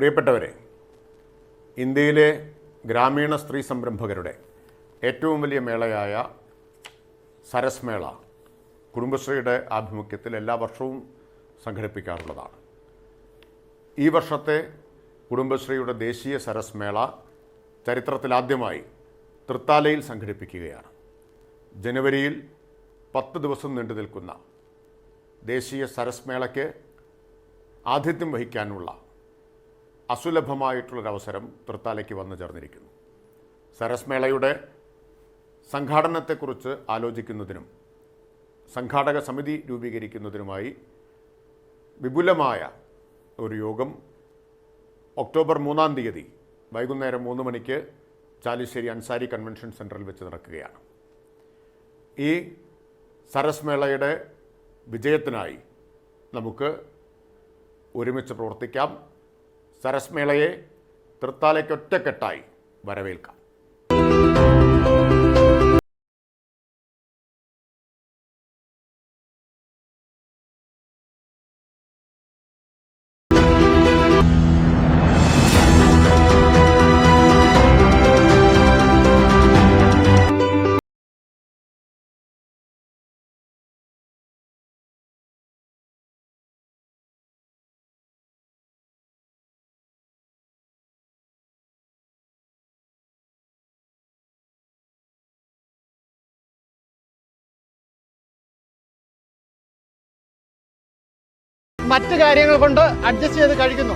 പ്രിയപ്പെട്ടവരെ ഇന്ത്യയിലെ ഗ്രാമീണ സ്ത്രീ സംരംഭകരുടെ ഏറ്റവും വലിയ മേളയായ സരസ് മേള കുടുംബശ്രീയുടെ ആഭിമുഖ്യത്തിൽ എല്ലാ വർഷവും സംഘടിപ്പിക്കാറുള്ളതാണ്. ഈ വർഷത്തെ കുടുംബശ്രീയുടെ ദേശീയ സരസ് മേള ചരിത്രത്തിലാദ്യമായി തൃത്താലയിൽ സംഘടിപ്പിക്കുകയാണ്. ജനുവരിയിൽ പത്ത് ദിവസം നീണ്ടു നിൽക്കുന്ന ദേശീയ സരസ് മേളയ്ക്ക് ആതിഥ്യം വഹിക്കാനുള്ള അസുലഭമായിട്ടുള്ളൊരവസരം തൃത്താലയ്ക്ക് വന്നു ചേർന്നിരിക്കുന്നു. സരസ്മേളയുടെ സംഘാടനത്തെക്കുറിച്ച് ആലോചിക്കുന്നതിനും സംഘാടക സമിതി രൂപീകരിക്കുന്നതിനുമായി വിപുലമായ ഒരു യോഗം ഒക്ടോബർ മൂന്നാം തീയതി വൈകുന്നേരം മൂന്ന് മണിക്ക് ചാലിശ്ശേരി അൻസാരി കൺവെൻഷൻ സെന്ററിൽ വെച്ച് നടക്കുകയാണ്. ഈ സരസ്മേളയുടെ വിജയത്തിനായി നമുക്ക് ഒരുമിച്ച് പ്രവർത്തിക്കാം. സരസ് മേളയെ തൃത്താലയ്ക്കൊറ്റക്കെട്ടായി വരവേൽക്കാം. മറ്റു കാര്യങ്ങൾ കൊണ്ട് അഡ്ജസ്റ്റ് ചെയ്ത് കഴിക്കുന്നു.